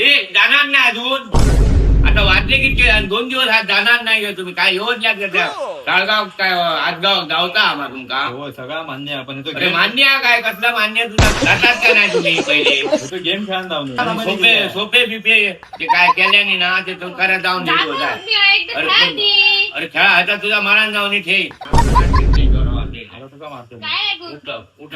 ए जाणार नाही अजून. आता किती आणि दोन दिवस हा जाणार नाही का तुम्ही. काय येऊन या करता काळगाव काय आजगाव जावता आम्हा तुमका हो सगळा मान्य आहे, पण अरे मान्य आहे काय? कसलं मान्य तुला? जातात का नाही तुम्ही पहिले? गेम खेळायला सोपे सोपे बिपे ते काय केल्याने ना ते तो करत जाऊन होता अरे खेळा पण-. अरे खेळा. आता तुझा मरण जाऊन इथे काय ऐकू? उठ, उठ.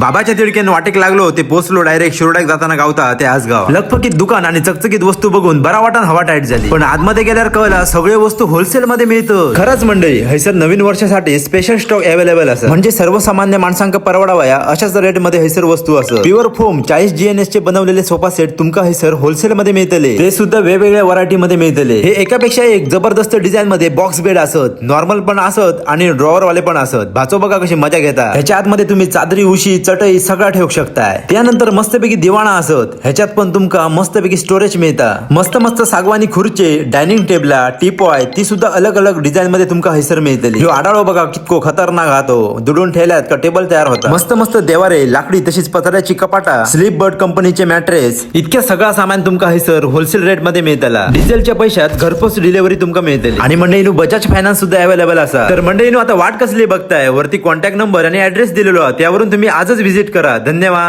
बाबाच्या तिडक्यान वाटेक लागलो ते पोचलो डायरेक्ट शिरोड्याक जाताना गावता ते आजगाव लखपकीत दुकान आणि चकचकीत वस्तू बघून बरा वाटण हवा टाईट झाली. पण आतमध्ये गेल्यावर कळला सगळे वस्तू होलसेल मध्ये मिळतं. खरंच मंडळी हैसर नवीन वर्षासाठी स्पेशल स्टॉक अवेलेबल असं म्हणजे सर्वसामान्य माणसांका परवडावया अशाच रेटमध्ये हैसर वस्तू असं प्युअर फोम चाळीस जीएनएस चे बनवलेले सोफा सेट तुमका हैसर होलसेल मध्ये मिळतले. ते सुद्धा वेगवेगळ्या व्हरायटी मध्ये मिळतले. हे एकापेक्षा एक जबरदस्त डिझाईन मध्ये बॉक्स बेड असत नॉर्मल पण असत आणि ड्रॉवर वाले पण असत. भाचो बघा कशी मजा घेता. ह्याच्या आतमध्ये तुम्ही चादरी उशी चटई सगळा ठेवू शकताय. त्यानंतर मस्तपैकी दिवाणा असत. ह्याच्यात पण तुमका मस्तपैकी स्टोरेज मिळता. मस्त मस्त सागवानी खुर्चे डायनिंग टेबला टीपॉय ती सुद्धा अलग अलग डिझाईन मध्ये तुमका हैसर मिळतली. आडाळो बघा कितको खतरनाक राहतो दुडून ठेवल्यात का टेबल तयार होता मस्त मस्त देवारे लाकडी तशीच पत्र्याची कपाटा स्लीप बर्ड कंपनीचे मॅट्रेस इतक्या सगळा सामान तुमका हैसर होलसेल रेटमध्ये मिळतला. डिझेलच्या पैशात घरपोच डिलिव्हरी तुमका मिळतली. आणि मंडळीनु बजाज फायनान्स सुद्धा अवेलेबल असा. तर मंडळीनु आता वाट कसली बघताय? वरती कॉन्टॅक्ट नंबर आणि ऍड्रेस दिलेलो त्यावरून तुम्ही आजच व्हिजिट करा. धन्यवाद.